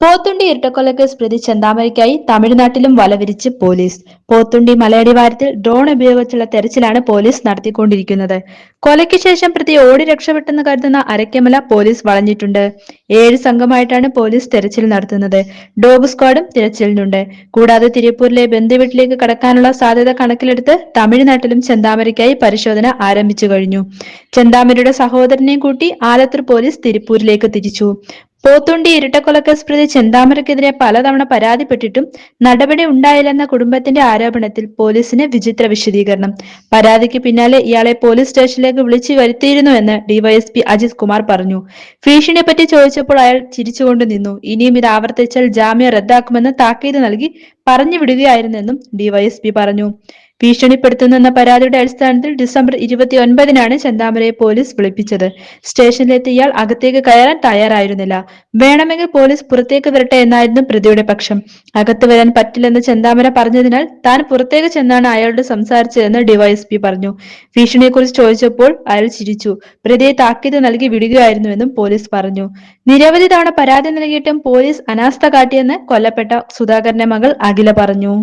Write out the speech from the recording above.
പോത്തുണ്ടി ഇരട്ടക്കൊലക്കേസ് പ്രതി ചെന്താമരയ്ക്കായി തമിഴ്നാട്ടിലും വലവിരിച്ച് പോലീസ്. പോത്തുണ്ടി മലയടിവാരത്തിൽ ഡ്രോൺ ഉപയോഗിച്ചുള്ള തെരച്ചിലാണ് പോലീസ് നടത്തിക്കൊണ്ടിരിക്കുന്നത്. കൊലയ്ക്ക് ശേഷം പ്രതി ഓടി രക്ഷപ്പെട്ടെന്ന് കരുതുന്ന അരക്കമല പോലീസ് വളഞ്ഞിട്ടുണ്ട്. ഏഴ് സംഘമായിട്ടാണ് പോലീസ് തെരച്ചിൽ നടത്തുന്നത്. ഡോഗ് സ്ക്വാഡും തിരച്ചിലിനുണ്ട്. കൂടാതെ തിരുപ്പൂരിലെ ബന്ധുവീട്ടിലേക്ക് കടക്കാനുള്ള സാധ്യത കണക്കിലെടുത്ത് തമിഴ്നാട്ടിലും ചെന്താമരയ്ക്കായി പരിശോധന ആരംഭിച്ചു കഴിഞ്ഞു. ചെന്താമരയുടെ സഹോദരനെയും കൂട്ടി ആലത്തൂർ പോലീസ് തിരുപ്പൂരിലേക്ക് തിരിച്ചു. പോത്തുണ്ടി ഇരട്ടക്കൊലക്കേസ് പ്രതി ചെന്താമരക്കെതിരെ പലതവണ പരാതിപ്പെട്ടിട്ടും നടപടി ഉണ്ടായില്ലെന്ന കുടുംബത്തിന്റെ ആരോപണത്തിൽ പോലീസിന് വിചിത്ര വിശദീകരണം. പരാതിക്ക് പിന്നാലെ ഇയാളെ പോലീസ് സ്റ്റേഷനിലേക്ക് വിളിച്ചു വരുത്തിയിരുന്നുവെന്ന് ഡിവൈഎസ്പി അജിത് കുമാർ പറഞ്ഞു. ഭീഷണിയെ പറ്റി ചോദിച്ചപ്പോൾ അയാൾ ചിരിച്ചുകൊണ്ട് നിന്നു. ഇനിയും ഇത് ആവർത്തിച്ചാൽ ജാമ്യം റദ്ദാക്കുമെന്ന് താക്കീത് നൽകി പറഞ്ഞു വിടുകയായിരുന്നെന്നും ഡിവൈഎസ്പി പറഞ്ഞു. ഭീഷണിപ്പെടുത്തുന്നെന്ന പരാതിയുടെ അടിസ്ഥാനത്തിൽ ഡിസംബർ ഇരുപത്തി ഒൻപതിനാണ് ചെന്താമരയെ പോലീസ് വിളിപ്പിച്ചത്. സ്റ്റേഷനിലെത്തിയ ഇയാൾ അകത്തേക്ക് കയറാൻ തയ്യാറായിരുന്നില്ല. വേണമെങ്കിൽ പോലീസ് പുറത്തേക്ക് വരട്ടെ എന്നായിരുന്നു പ്രതിയുടെ പക്ഷം. അകത്ത് വരാൻ പറ്റില്ലെന്ന് ചെന്താമര പറഞ്ഞതിനാൽ താൻ പുറത്തേക്ക് ചെന്നാണ് അയാളോട് സംസാരിച്ചതെന്ന് ഡിവൈഎസ്പി പറഞ്ഞു. ഭീഷണിയെക്കുറിച്ച് ചോദിച്ചപ്പോൾ അയാൾ ചിരിച്ചു. പ്രതിയെ താക്കീത് നൽകി വിടുകയായിരുന്നുവെന്നും പോലീസ് പറഞ്ഞു. നിരവധി തവണ പരാതി നൽകിയിട്ടും പോലീസ് അനാസ്ഥ കാട്ടിയെന്ന് കൊല്ലപ്പെട്ട സുധാകരന്റെ മകൾ അഖില പറഞ്ഞു.